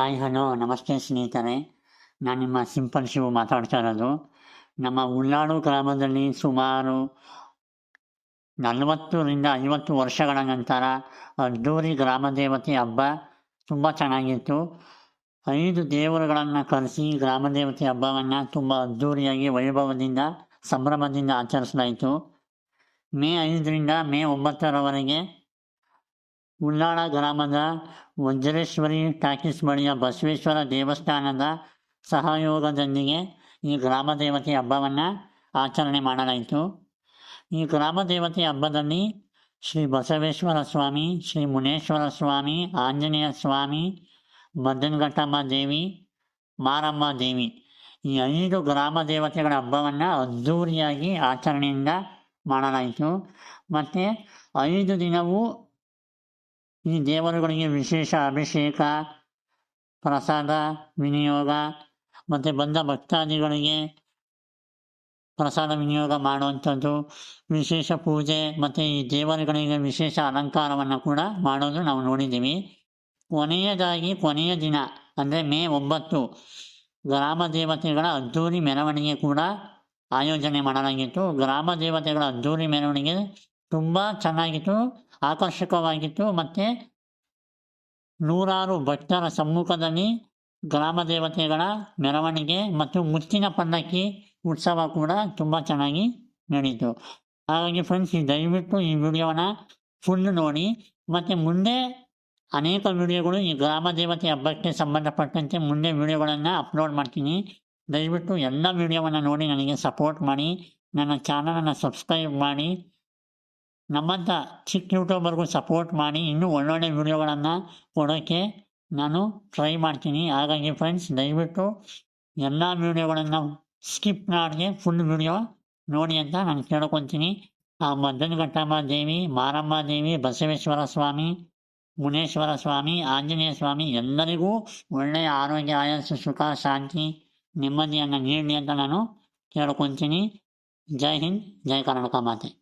Hi, hello, ನಮಸ್ತೆ ಸ್ನೇಹಿತರೆ. ನಾನು ನಿಮ್ಮ ಸಿಂಪಲ್ ಶಿವ ಮಾತಾಡ್ತಾ ಇರೋದು. ನಮ್ಮ ಉಳ್ಳಾಡು ಗ್ರಾಮದಲ್ಲಿ ಸುಮಾರು ನಲವತ್ತರಿಂದ ಐವತ್ತು ವರ್ಷಗಳ ನಂತರ ಅದ್ದೂರಿ ಗ್ರಾಮ ದೇವತೆ ಹಬ್ಬ ತುಂಬ ಚೆನ್ನಾಗಿತ್ತು. ಐದು ದೇವರುಗಳನ್ನು ಕರೆಸಿ ಗ್ರಾಮ ದೇವತೆ ಹಬ್ಬವನ್ನು ತುಂಬ ಅದ್ದೂರಿಯಾಗಿ ವೈಭವದಿಂದ, ಸಂಭ್ರಮದಿಂದ ಆಚರಿಸಲಾಯಿತು. ಮೇ ಐದರಿಂದ ಮೇ ಒಂಬತ್ತರವರೆಗೆ ಉಳ್ಳಾಳ ಗ್ರಾಮದ ವಜ್ರೇಶ್ವರಿ ಟಾಕೀಸ್ ಬಳಿಯ ಬಸವೇಶ್ವರ ದೇವಸ್ಥಾನದ ಸಹಯೋಗದೊಂದಿಗೆ ಈ ಗ್ರಾಮ ದೇವತೆ ಹಬ್ಬವನ್ನು ಆಚರಣೆ ಮಾಡಲಾಯಿತು. ಈ ಗ್ರಾಮ ದೇವತೆ ಹಬ್ಬದಲ್ಲಿ ಶ್ರೀ ಬಸವೇಶ್ವರ ಸ್ವಾಮಿ, ಶ್ರೀ ಮುನೇಶ್ವರ ಸ್ವಾಮಿ, ಆಂಜನೇಯ ಸ್ವಾಮಿ ಮದ್ದನಘಟ್ಟಮ್ಮ ದೇವಿ, ಮಾರಮ್ಮ ದೇವಿ ಈ ಐದು ಗ್ರಾಮ ದೇವತೆಗಳ ಹಬ್ಬವನ್ನು ಅದ್ಧೂರಿಯಾಗಿ ಆಚರಣೆಯಿಂದ ಮಾಡಲಾಯಿತು. ಮತ್ತು ಐದು ದಿನವೂ ಈ ದೇವರುಗಳಿಗೆ ವಿಶೇಷ ಅಭಿಷೇಕ ಪ್ರಸಾದ ವಿನಿಯೋಗ ಮತ್ತು ಬಂದ ಭಕ್ತಾದಿಗಳಿಗೆ ಪ್ರಸಾದ ವಿನಿಯೋಗ ಮಾಡುವಂಥದ್ದು ವಿಶೇಷ ಪೂಜೆ ಮತ್ತು ಈ ದೇವರುಗಳಿಗೆ ವಿಶೇಷ ಅಲಂಕಾರವನ್ನು ಕೂಡ ಮಾಡೋದು ನಾವು ನೋಡಿದ್ದೀವಿ ಕೊನೆಯದಾಗಿ ಕೊನೆಯ ದಿನ ಅಂದರೆ ಮೇ ಒಂಬತ್ತು ಗ್ರಾಮ ದೇವತೆಗಳ ಅದ್ದೂರಿ ಮೆರವಣಿಗೆ ಕೂಡ ಆಯೋಜನೆ ಮಾಡಲಾಗಿತ್ತು ಗ್ರಾಮ ದೇವತೆಗಳ ಅದ್ದೂರಿ ಮೆರವಣಿಗೆ ತುಂಬ ಚೆನ್ನಾಗಿತ್ತು ಆಕರ್ಷಕವಾಗಿತ್ತು ಮತ್ತು ನೂರಾರು ಭಕ್ತರ ಸಮ್ಮುಖದಲ್ಲಿ ಗ್ರಾಮ ದೇವತೆಗಳ ಮೆರವಣಿಗೆ ಮತ್ತು ಮುತ್ತಿನ ಪಲ್ಲಕ್ಕಿ ಉತ್ಸವ ಕೂಡ ತುಂಬ ಚೆನ್ನಾಗಿ ನಡೀತು. ಹಾಗಾಗಿ ಫ್ರೆಂಡ್ಸ್ ಈ ದಯವಿಟ್ಟು ಈ ವಿಡಿಯೋನ ಫುಲ್ ನೋಡಿ. ಮತ್ತು ಮುಂದೆ ಅನೇಕ ವಿಡಿಯೋಗಳು ಈ ಗ್ರಾಮ ದೇವತೆ ಹಬ್ಬಕ್ಕೆ ಸಂಬಂಧಪಟ್ಟಂತೆ ಮುಂದೆ ವಿಡಿಯೋಗಳನ್ನು ಅಪ್ಲೋಡ್ ಮಾಡ್ತೀನಿ. ದಯವಿಟ್ಟು ಎಲ್ಲ ವಿಡಿಯೋವನ್ನು ನೋಡಿ, ನನಗೆ ಸಪೋರ್ಟ್ ಮಾಡಿ. ನನ್ನ ಚಾನಲನ್ನು ಸಬ್ಸ್ಕ್ರೈಬ್ ಮಾಡಿ. ನಮ್ಮಂಥ ಚಿಕ್ಕ ಯೂಟ್ಯೂಬರ್ಗೂ ಸಪೋರ್ಟ್ ಮಾಡಿ ಇನ್ನೂ ಒಳ್ಳೊಳ್ಳೆ ವಿಡಿಯೋಗಳನ್ನು ಕೊಡೋಕ್ಕೆ ನಾನು ಟ್ರೈ ಮಾಡ್ತೀನಿ. ಹಾಗಾಗಿ ಫ್ರೆಂಡ್ಸ್, ದಯವಿಟ್ಟು ಎಲ್ಲ ವಿಡಿಯೋಗಳನ್ನು ಸ್ಕಿಪ್ ಮಾಡಿದೆ ಫುಲ್ ವಿಡಿಯೋ ನೋಡಿ ಅಂತ ನಾನು ಕೇಳ್ಕೊತೀನಿ. ಆ ಮದ್ದನಘಟ್ಟಮ್ಮ ದೇವಿ, ಮಾರಮ್ಮ ದೇವಿ, ಬಸವೇಶ್ವರ ಸ್ವಾಮಿ, ಮುನೇಶ್ವರ ಸ್ವಾಮಿ, ಆಂಜನೇಯ ಸ್ವಾಮಿ, ಎಲ್ಲರಿಗೂ ಒಳ್ಳೆಯ ಆರೋಗ್ಯ, ಆಯಸ್ಸು, ಸುಖ, ಶಾಂತಿ, ನೆಮ್ಮದಿಯನ್ನು ನೀಡಲಿ ಅಂತ ನಾನು ಕೇಳ್ಕೊತೀನಿ. ಜೈ ಹಿಂದ್, ಜೈ ಕರ್ನಾಟಕ ಮಾತೆ.